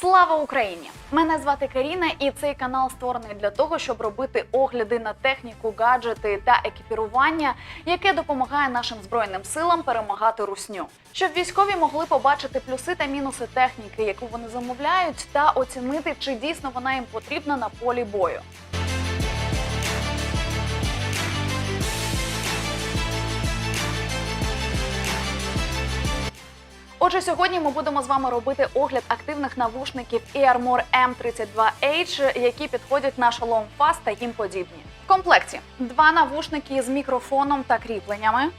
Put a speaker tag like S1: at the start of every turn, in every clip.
S1: Слава Україні! Мене звати Каріна, і цей канал створений для того, щоб робити огляди на техніку, гаджети та екіпірування, яке допомагає нашим збройним силам перемагати русню. Щоб військові могли побачити плюси та мінуси техніки, яку вони замовляють, та оцінити, чи дійсно вона їм потрібна на полі бою. Отже, сьогодні ми будемо з вами робити огляд активних навушників Earmore M32H, які підходять на шолом FAST та їм подібні. В комплекті два навушники з мікрофоном та кріпленнями,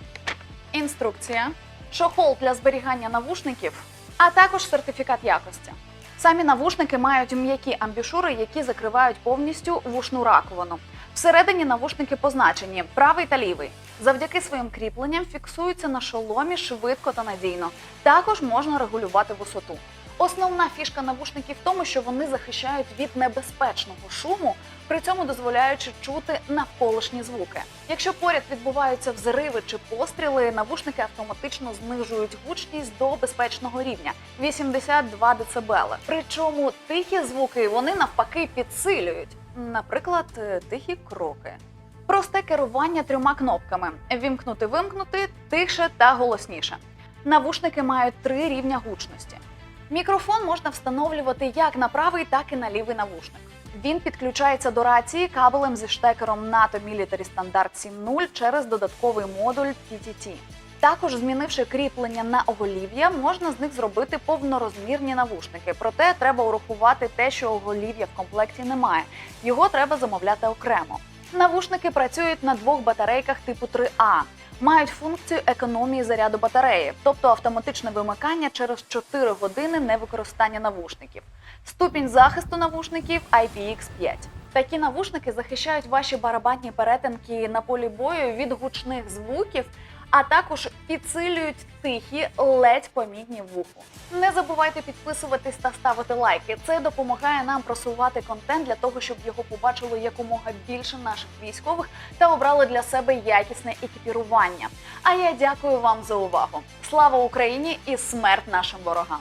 S1: інструкція, чохол для зберігання навушників, а також сертифікат якості. Самі навушники мають м'які амбішури, які закривають повністю вушну раковину. Всередині навушники позначені правий та лівий. Завдяки своїм кріпленням фіксуються на шоломі швидко та надійно. Також можна регулювати висоту. Основна фішка навушників в тому, що вони захищають від небезпечного шуму, при цьому дозволяючи чути навколишні звуки. Якщо поряд відбуваються взриви чи постріли, навушники автоматично знижують гучність до безпечного рівня 82 дБ. Причому тихі звуки вони навпаки підсилюють, наприклад, тихі кроки. Керування трьома кнопками: вімкнути-вимкнути, тихше та голосніше. Навушники мають три рівня гучності. Мікрофон можна встановлювати як на правий, так і на лівий навушник. Він підключається до рації кабелем зі штекером НАТО Military Standard 7.0 через додатковий модуль PTT. Також, змінивши кріплення на оголів'я, можна з них зробити повнорозмірні навушники. Проте треба урахувати те, що оголів'я в комплекті немає. Його треба замовляти окремо. Навушники працюють на двох батарейках типу 3А. Мають функцію економії заряду батареї, тобто автоматичне вимикання через 4 години невикористання навушників. Ступінь захисту навушників IPX5. Такі навушники захищають ваші барабанні перетинки на полі бою від гучних звуків, а також підсилюють тихі, ледь помітні вуху. Не забувайте підписуватись та ставити лайки. Це допомагає нам просувати контент для того, щоб його побачило якомога більше наших військових та обрали для себе якісне екіпірування. А я дякую вам за увагу. Слава Україні і смерть нашим ворогам!